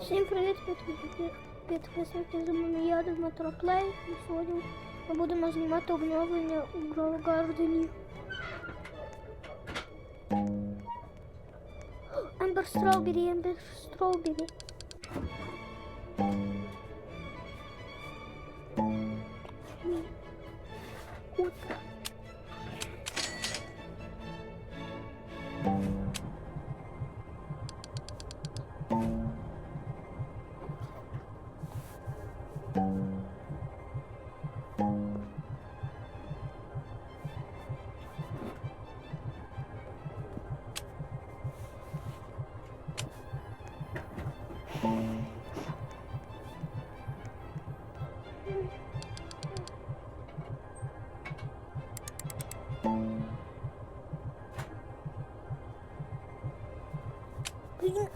Всім привіт, підписники, підписники з мене я Дмитро Плей. І сьогодні ми будемо знімати обновлення у Grow Garden. Ембер Строубері, Ембер Строубері. Утро. 그냥